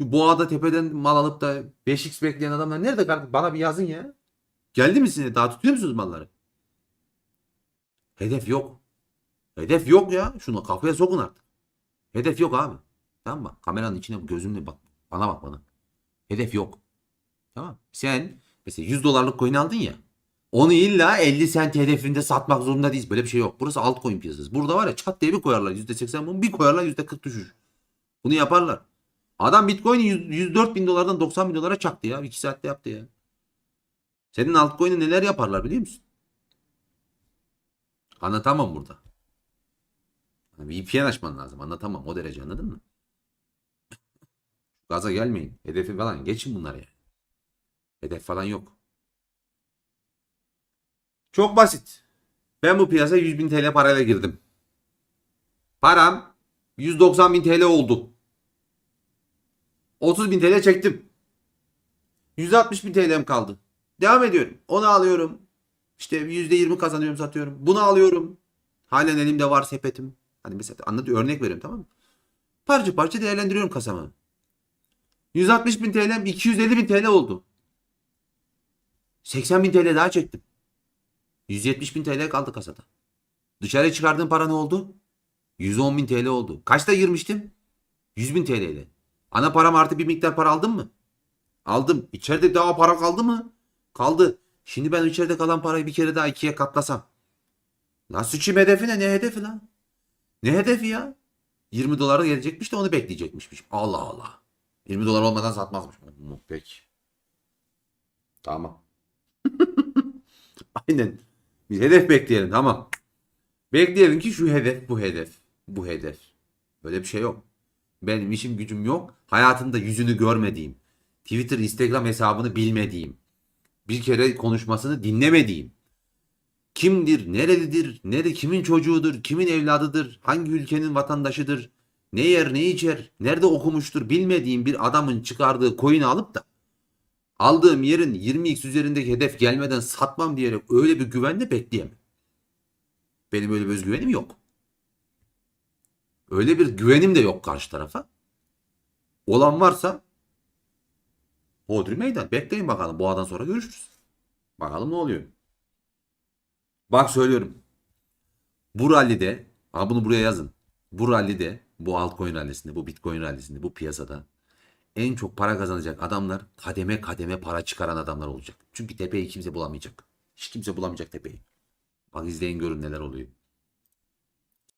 Şu boğada tepeden mal alıp da 5x bekleyen adamlar nerede kardeşim? Bana bir yazın ya. Geldi mi size? Daha tutuyor musunuz malları? Hedef yok. Hedef yok ya. Şunu kafaya sokun artık. Hedef yok abi. Tamam mı? Kameranın içine gözümle bak. Bana bak bana. Hedef yok. Tamam. Sen mesela 100 dolarlık coin aldın ya. Onu illa 50 sent hedefinde satmak zorunda değiliz. Böyle bir şey yok. Burası altcoin piyasası. Burada var ya çat diye bir koyarlar. %80 bunu bir koyarlar %40 düşür. Bunu yaparlar. Adam Bitcoin'i 100 104 bin dolardan 90 bin dolara çaktı ya. 2 saatte yaptı ya. Senin altcoin'i neler yaparlar biliyor musun? Anlatamam burada. Yani VPN açman lazım. Anlatamam o derece anladın mı? Gaza gelmeyin. Hedefi falan geçin bunlar ya. Hedef falan yok. Çok basit. Ben bu piyasaya 100 bin TL parayla girdim. Param 190 bin TL oldu. 30 bin TL çektim. 160 bin TL'm kaldı. Devam ediyorum. Onu alıyorum. İşte %20 kazanıyorum satıyorum. Bunu alıyorum. Halen elimde var sepetim. Hani mesela anlatıyor örnek veriyorum tamam mı? Parça parça değerlendiriyorum kasamı. 160 bin TL'm 250 bin TL oldu. 80 bin TL daha çektim. 170 bin TL kaldı kasada. Dışarıya çıkardığım para ne oldu? 110 bin TL oldu. Kaçta girmiştim? 100 bin TL ile. Ana param artı bir miktar para aldım mı? Aldım. İçeride daha para kaldı mı? Kaldı. Şimdi ben içeride kalan parayı bir kere daha ikiye katlasam. Lan sıçayım hedefi ne? Ne hedefi lan? Ne hedefi ya? 20 dolara gelecekmiş de onu bekleyecekmişmiş. Allah Allah. 20 dolar olmadan satmazmış. Hı, Peki. Tamam. Aynen. Biz hedef bekleyelim tamam. Bekleyelim ki şu hedef bu hedef. Bu hedef. Böyle bir şey yok. Benim işim gücüm yok. Hayatımda yüzünü görmediğim. Twitter, Instagram hesabını bilmediğim. Bir kere konuşmasını dinlemediğim. Kimdir, nerelidir, nere, kimin çocuğudur, kimin evladıdır, hangi ülkenin vatandaşıdır, ne yer, ne içer, nerede okumuştur bilmediğim bir adamın çıkardığı coin'i alıp da aldığım yerin 20x üzerindeki hedef gelmeden satmam diyerek öyle bir güvenle bekleyemem. Benim öyle bir özgüvenim yok. Öyle bir güvenim de yok karşı tarafa. Olan varsa Hodri meydan. Bekleyin bakalım. Bu sonra görüşürüz. Bakalım ne oluyor. Bak söylüyorum. Bu rallide, ha bunu buraya yazın. Bu rallide, bu altcoin rallisinde, bu bitcoin rallisinde, bu piyasada en çok para kazanacak adamlar kademe kademe para çıkaran adamlar olacak. Çünkü tepeyi kimse bulamayacak. Hiç kimse bulamayacak tepeyi. Bak izleyin görün neler oluyor.